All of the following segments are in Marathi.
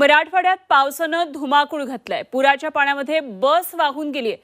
मराठवाड्यात पावसानं धुमाकूळ घातलाय. पुराच्या पाण्यामध्ये बस वाहून गेलीय.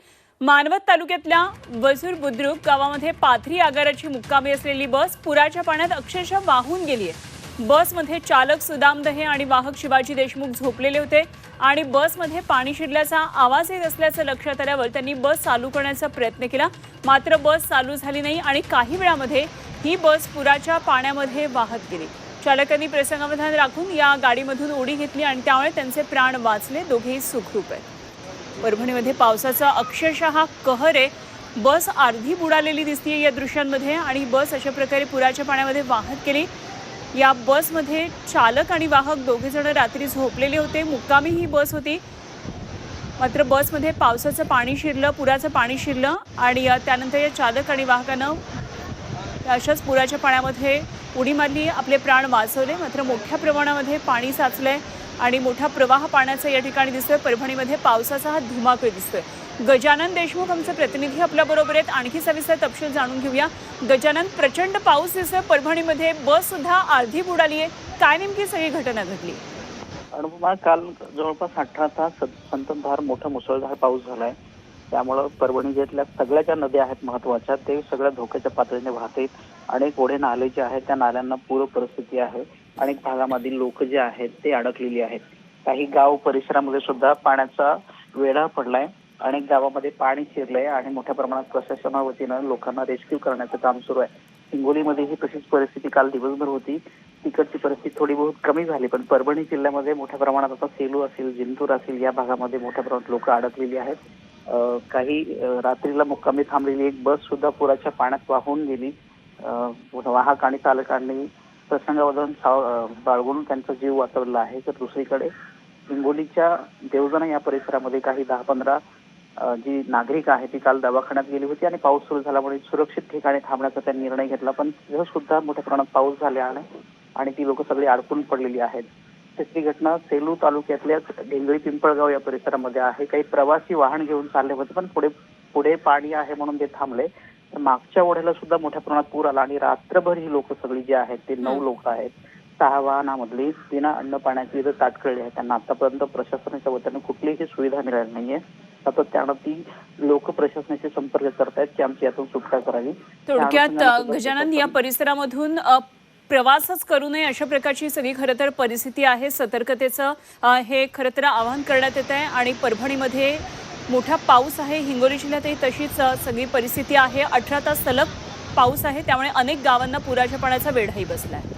मानवत तालुक्यातल्या वजूर बुद्रुक गावामध्ये पाथरी आगाराची मुक्कामी असलेली बस पुराच्या पाण्यात अक्षरशः वाहून गेलीय. बसमध्ये चालक सुदाम दहे आणि वाहक शिवाजी देशमुख झोपलेले होते आणि बसमध्ये पाणी शिरल्याचा आवाज येत असल्याचं लक्षात आल्यावर त्यांनी बस चालू करण्याचा प्रयत्न केला. मात्र बस चालू झाली नाही आणि काही वेळामध्ये ही बस पुराच्या पाण्यामध्ये वाहत गेली. चालकांनी प्रसंगावधान राखून या गाडीमधून उडी घेतली आणि त्यामुळे त्यांचे प्राण वाचले. दोघेही सुखरूप आहेत. परभणीमध्ये पावसाचा अक्षरशः कहर आहे. बस अर्धी बुडालेली दिसतीये या दृश्यांमध्ये आणि बस अशा प्रकारे पुराच्या पाण्यामध्ये वाहत गेली. या बसमध्ये चालक आणि वाहक दोघे जण रात्री झोपलेले होते. मुक्कामी ही बस होती. मात्र बसमध्ये पावसाचं पाणी शिरलं पुराचं पाणी शिरलं आणि त्यानंतर या चालक आणि वाहकानं अशाच पुराच्या पाण्यामध्ये उडी मारली आपले प्राण वाचवले. मात्र मोठ्या प्रमाणामध्ये पाणी साचलंय आणि मोठा प्रवाह पाण्याचा या ठिकाणी दिसतोय. परभणीमध्ये पावसाचा हा धुमाकूळ दिसतोय. गजानन देशमुख आमचे प्रतिनिधी आपल्या बरोबर आहेत. आणखी सविस्तर तपशील जाणून घेऊया. गजानन प्रचंड पाऊस दिसतोय. परभणीमध्ये बस सुद्धा अर्धी बुडाली आहे. काय नेमकी सगळी घटना घडली? अनुपमा काल जवळपास अठरा तास संततधार मोठा मुसळधार पाऊस झालाय. त्यामुळं परभणी जिल्ह्यातल्या सगळ्या ज्या नद्या आहेत महत्त्वाच्या ते सगळ्या धोक्याच्या पातळीने वाहत आहेत अनेक ओढे नाले जे आहेत त्या नाल्यांना पूर परिस्थिती आहे अनेक भागामधील लोक जे आहेत ते अडकलेली आहेत. काही गाव परिसरामध्ये सुद्धा पाण्याचा वेढा पडलाय अनेक गावामध्ये पाणी शिरलंय आणि मोठ्या प्रमाणात प्रशासना वतीनं लोकांना रेस्क्यू करण्याचं काम सुरू आहे. हिंगोलीमध्ये ही तशीच परिस्थिती काल दिवसभर होती. तिकडची परिस्थिती थोडी बहुत कमी झाली पण परभणी जिल्ह्यामध्ये मोठ्या प्रमाणात आता सेलू असेल जिंतूर असेल या भागामध्ये मोठ्या प्रमाणात लोक अडकलेली आहेत. काही रात्रीला मुक्कामी थांबलेली एक बस सुद्धा पुराच्या पाण्यात वाहून गेली. अं, वाहक आणि चालकांनी प्रसंगावधान बाळगून त्यांचा जीव वाचवला आहे. तर दुसरीकडे हिंगोलीच्या देवजना या परिसरामध्ये काही दहा पंधरा जी नागरिक आहे ती काल दवाखान्यात गेली होती आणि पाऊस सुरू झाल्यामुळे सुरक्षित ठिकाणी थांबण्याचा त्यांनी निर्णय घेतला. पण तिथं सुद्धा मोठ्या प्रमाणात पाऊस झाल्याने आणि ती लोक सगळी अडकून पडलेली आहेत. तिसरी घटना सेलू तालुक्यातल्या ढेंगळी पिंपळगाव या परिसरामध्ये आहे. काही प्रवासी वाहन घेऊन चालले होते पण पुढे पुढे पाणी आहे म्हणून ते थांबले. तर मागच्या ओढ्याला सुद्धा मोठ्या प्रमाणात पूर आला आणि रात्रभर ही लोक सगळी जी आहेत ते नऊ लोक आहेत. सहा वाहनामधली बिना अन्न पाण्याची इथं ताटकळली आहे. त्यांना आतापर्यंत प्रशासनाच्या वतीने कुठलीही सुविधा मिळाली नाहीये. सातत्यानं ती लोक प्रशासनाशी संपर्क करतायत की आमची यातून सुटका करावी. थोडक्यात गजानन या परिसरामधून प्रवासच करू नये अशा प्रकारची सगळी खरं तर परिस्थिती आहे. सतर्कतेचं हे खरं तर आवाहन करण्यात येत आहे आणि परभणीमध्ये मोठा पाऊस आहे. हिंगोली जिल्ह्यातही तशीच सगळी परिस्थिती आहे. अठरा तास सलग पाऊस आहे. त्यामुळे अनेक गावांना पुराच्या पाण्याचा वेढाही बसला आहे